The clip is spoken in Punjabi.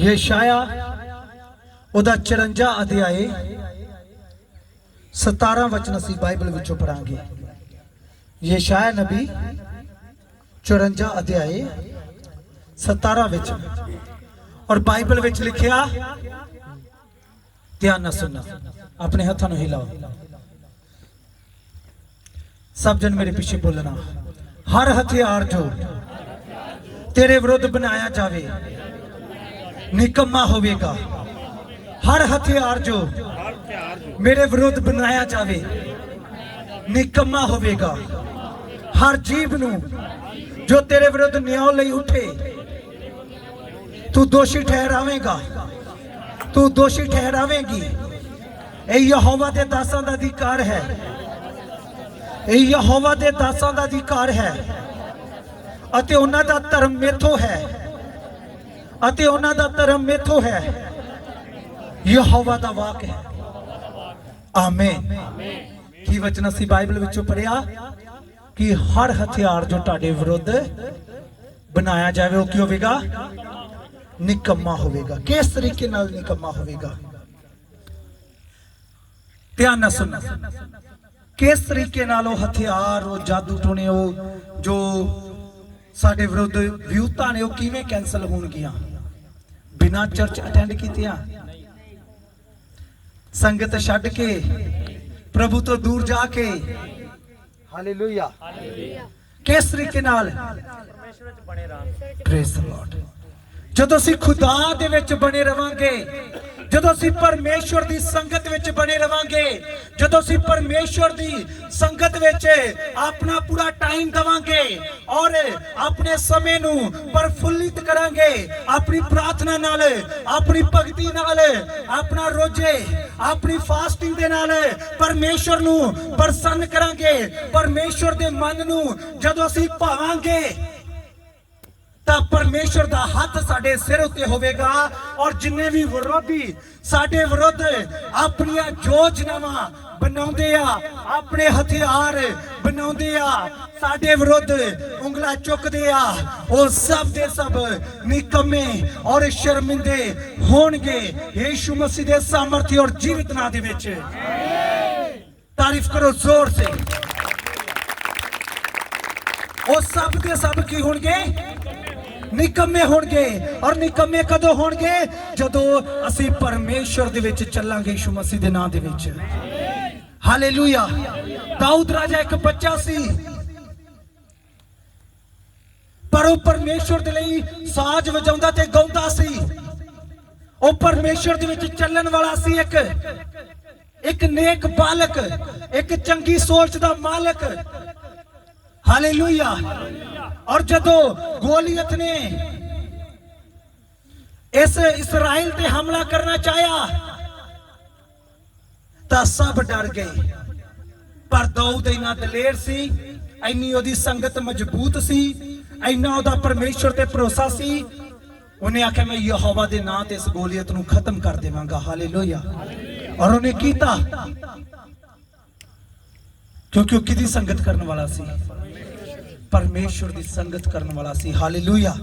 ਯਸ਼ਾਇਆ, ਉਹਦਾ 54 ਅਧਿਆਏ 17 ਵਚਨ ਅਸੀਂ ਬਾਈਬਲ ਵਿੱਚੋਂ ਪੜਾਂਗੇ ਯਸ਼ਾਇਆ ਨਬੀ 54 ਅਧਿਆਏ 17 ਵਿੱਚ। ਔਰ ਬਾਈਬਲ ਵਿੱਚ ਲਿਖਿਆ, ਧਿਆਨ ਨਾਲ ਸੁਣਨਾ, ਆਪਣੇ ਹੱਥਾਂ ਨੂੰ ਹਿਲਾਓ। ਸਭ ਜਨ ਮੇਰੇ ਪਿੱਛੇ ਬੋਲਣਾ, ਹਰ ਹਥਿਆਰ ਜੋ ਤੇਰੇ ਵਿਰੁੱਧ ਬਣਾਇਆ ਜਾਵੇ। ਨਿਕੰਮਾ ਹੋਵੇਗਾ। ਹਰ ਹਥਿਆਰ ਜੋ ਮੇਰੇ ਵਿਰੁੱਧ ਬਣਾਇਆ ਜਾਵੇ, ਨਿਕੰਮਾ ਹੋਵੇਗਾ। ਹਰ ਜੀਵ ਨੂੰ ਜੋ ਤੇਰੇ ਵਿਰੁੱਧ ਨਿਆਂ ਲਈ ਉੱਠੇ, ਤੂੰ ਦੋਸ਼ੀ ਠਹਿਰਾਵੇਂਗਾ। ਤੂੰ ਦੋਸ਼ੀ ਠਹਿਰਾਵੇਂਗੀ। ਇਹ ਯਹੋਵਾ ਦੇ ਦਾਸਾਂ ਦਾ ਅਧਿਕਾਰ ਹੈ। ਇਹ ਯਹੋਵਾ ਦੇ ਦਾਸਾਂ ਦਾ ਅਧਿਕਾਰ ਹੈ। ਅਤੇ ਉਹਨਾਂ ਦਾ ਧਰਮ ਮੇਥੋਂ ਹੈ। ਅਤੇ ਉਹਨਾਂ ਦਾ ਧਰਮ ਮੇਥੋਂ ਹੈ। ਯਹੋਵਾ ਦਾ ਵਾਕ ਹੈ। ਆਮੇਨ। ਕੀ ਵਚਨ ਅਸੀਂ ਬਾਈਬਲ ਵਿੱਚੋਂ ਪੜਿਆ ਕਿ ਹਰ ਹਥਿਆਰ ਜੋ ਤੁਹਾਡੇ ਵਿਰੁੱਧ ਬਣਾਇਆ ਜਾਵੇ, ਉਹ ਕੀ ਹੋਵੇਗਾ? ਨਿਕੰਮਾ ਹੋਵੇਗਾ। ਕਿਸ ਤਰੀਕੇ ਨਾਲ ਨਿਕੰਮਾ ਹੋਵੇਗਾ? ਧਿਆਨ ਨਾਲ ਸੁਣਨਾ ਕਿਸ ਤਰੀਕੇ ਨਾਲ ਉਹ ਹਥਿਆਰ, ਉਹ ਜਾਦੂ ਟੋਣੇ ਉਹ ਜੋ ਸਾਡੇ ਵਿਰੁੱਧ ਵਿਊਤਾ ਨੇ, ਉਹ ਕਿਵੇਂ ਕੈਨਸਲ ਹੋਣਗੀਆਂ? ਬਿਨਾਂ ਚਰਚ ਅਟੈਂਡ ਕੀਤਿਆਂ। ਸੰਗਤ ਛੱਡ ਕੇ ਪ੍ਰਭੂ ਤੋਂ ਦੂਰ ਜਾ ਕੇ। ਹਾਲੇਲੂਇਆ ਕਿਸ ਤਰੀਕੇ ਨਾਲ? ਪ੍ਰੇਸ ਦ ਲਾਰਡ ਜਦੋਂ ਅਸੀਂ ਖੁਦਾ ਦੇ ਵਿੱਚ ਬਣੇ ਰਵਾਂਗੇ ਜਦੋਂ ਅਸੀਂ ਪਰਮੇਸ਼ਵਰ ਦੀ ਸੰਗਤ ਵਿੱਚ ਬਣੇ ਰਵਾਂਗੇ, ਜਦੋਂ ਅਸੀਂ ਪਰਮੇਸ਼ਵਰ ਦੀ ਸੰਗਤ ਵਿੱਚ ਆਪਣਾ ਪੂਰਾ ਟਾਈਮ ਦਵਾਂਗੇ ਔਰ ਆਪਣੇ ਸਮੇਂ ਨੂੰ ਪਰਫੁੱਲਿਤ ਕਰਾਂਗੇ, ਆਪਣੀ ਪ੍ਰਾਰਥਨਾ ਨਾਲ, ਆਪਣੀ ਭਗਤੀ ਨਾਲ, ਆਪਣਾ ਰੋਜੇ, ਆਪਣੀ ਫਾਸਟਿੰਗ ਦੇ ਨਾਲ ਪਰਮੇਸ਼ਵਰ ਨੂੰ ਪ੍ਰਸੰਨ ਕਰਾਂਗੇ ਪਰਮੇਸ਼ਵਰ ਦੇ ਮਨ ਨੂੰ ਜਦੋਂ ਅਸੀਂ ਭਾਵਾਂਗੇ ਤਾਂ ਪਰਮੇਸ਼ਰ ਦਾ ਹੱਥ ਸਾਡੇ ਸਿਰ ਉੱਤੇ ਹੋਵੇਗਾ ਔਰ ਜਿੰਨੇ ਵੀ ਵਿਰੋਧੀ ਸਾਡੇ ਵਿਰੁੱਧ ਆਪਣੀਆਂ ਯੋਜਨਾਵਾਂ ਬਣਾਉਂਦੇ ਆ, ਆਪਣੇ ਹਥਿਆਰ ਬਣਾਉਂਦੇ ਆ, ਸਾਡੇ ਵਿਰੁੱਧ ਉਂਗਲਾ ਚੁੱਕਦੇ ਆ, ਉਹ ਸਭ ਦੇ ਸਭ ਨਿਕੰਮੇ ਔਰ ਸ਼ਰਮਿੰਦੇ ਹੋਣਗੇ ਯੀਸ਼ੂ ਮਸੀਹ ਦੇ ਸਾਮਰਥੀ ਔਰ ਜੀਵਿਤ ਨਾਂ ਦੇ ਵਿੱਚ। ਤਾਰੀਫ ਕਰੋ ਜ਼ੋਰ ਸੇ। ਉਹ ਸਭ ਦੇ ਸਭ ਕੀ ਹੋਣਗੇ? ਨਿਕੰਮੇ ਹੋਣਗੇ ਔਰ ਨਿਕੰਮੇ ਕਦੋਂ ਹੋਣਗੇ? ਜਦੋਂ ਅਸੀਂ ਪਰਮੇਸ਼ਰ ਦੇ ਵਿੱਚ ਚੱਲਾਂਗੇ ਯਿਸੂ ਮਸੀਹ ਦੇ ਨਾਮ ਦੇ ਵਿੱਚ। ਹਾਲੇਲੂਇਆ ਦਾਊਦ ਰਾਜਾ ਇੱਕ ਬੱਚਾ ਸੀ। ਪਰ ਉਹ ਪਰਮੇਸ਼ਰ ਦੇ ਲਈ ਸਾਜ਼ ਵਜਾਉਂਦਾ ਤੇ ਗਾਉਂਦਾ ਸੀ। ਉਹ ਪਰਮੇਸ਼ਰ ਦੇ ਵਿੱਚ ਚੱਲਣ ਵਾਲਾ ਸੀ ਇੱਕ। ਇੱਕ ਨੇਕ ਬਾਲਕ, ਇੱਕ ਚੰਗੀ ਸੋਚ ਦਾ ਮਾਲਕ। ਹਾਲੇਲੂਇਆ ਔਰ ਜਦੋਂ ਗੋਲੀਅਤ ਨੇ ਇਸ ਇਸਰਾਇਲ ਤੇ ਹਮਲਾ ਕਰਨਾ ਚਾਹਿਆ, ਤਾਂ ਸਭ ਡਰ ਗਏ। ਪਰ ਦਾਊਦ ਇਨਾ ਦਲੇਰ ਸੀ, ਇੰਨੀ ਉਹਦੀ ਸੰਗਤ ਮਜ਼ਬੂਤ ਸੀ, ਇੰਨਾ ਉਹਦਾ ਪਰਮੇਸ਼ਰ ਤੇ ਭਰੋਸਾ ਸੀ। ਉਹਨੇ ਆਖਿਆ, ਮੈਂ ਯਹੋਵਾ ਦੇ ਨਾਂ ਤੇ ਇਸ ਗੋਲੀਅਤ ਨੂੰ ਖਤਮ ਕਰ ਦੇਵਾਂਗਾ। ਹਾਲੇਲੂਇਆ। ਔਰ ਉਹਨੇ ਕੀਤਾ। ਕਿਉਂਕਿ ਉਹ ਕਿਹਦੀ ਸੰਗਤ ਕਰਨ ਵਾਲਾ ਸੀ? ਪਰਮੇਸ਼ਵਰ ਦੀ ਸੰਗਤ ਕਰਨ ਵਾਲਾ ਸੀ। ਹਾਲੇਲੂਇਆ